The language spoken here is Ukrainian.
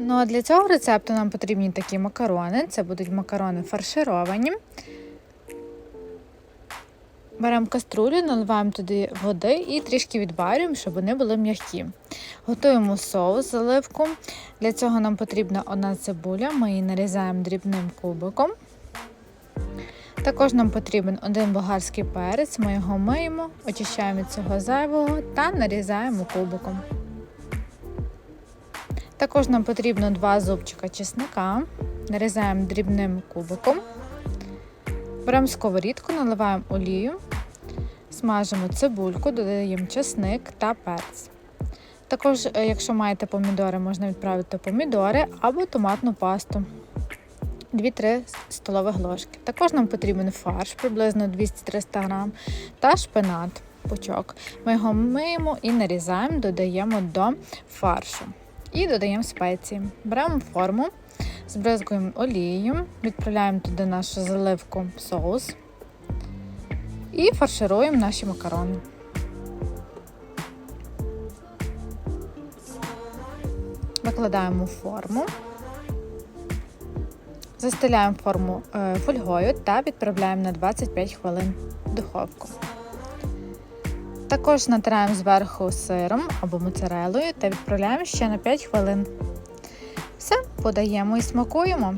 Ну а для цього рецепту нам потрібні такі макарони. Це будуть макарони фаршировані. Беремо каструлю, наливаємо туди води і трішки відварюємо, щоб вони були м'які. Готуємо соус, заливку. Для цього нам потрібна одна цибуля, ми її нарізаємо дрібним кубиком. Також нам потрібен один болгарський перець, ми його миємо, очищаємо від цього зайвого та нарізаємо кубиком. Також нам потрібно два зубчика чесника, нарізаємо дрібним кубиком. Беремо сковорідку, наливаємо олію, смажимо цибульку, додаємо чесник та перець. Також, е, якщо маєте помідори, можна відправити помідори або томатну пасту. 2-3 столових ложки. Також нам потрібен фарш, приблизно 200-300 грам, та шпинат, пучок. Ми його миємо і нарізаємо, додаємо до фаршу. І додаємо спеції. Беремо форму, збризкуємо олією, відправляємо туди нашу заливку соус і фаршируємо наші макарони. Викладаємо форму, застеляємо форму е, фольгою та відправляємо на 25 хвилин в духовку. Також натираємо зверху сиром або моцарелою та відправляємо ще на 5 хвилин. Все, подаємо і смакуємо.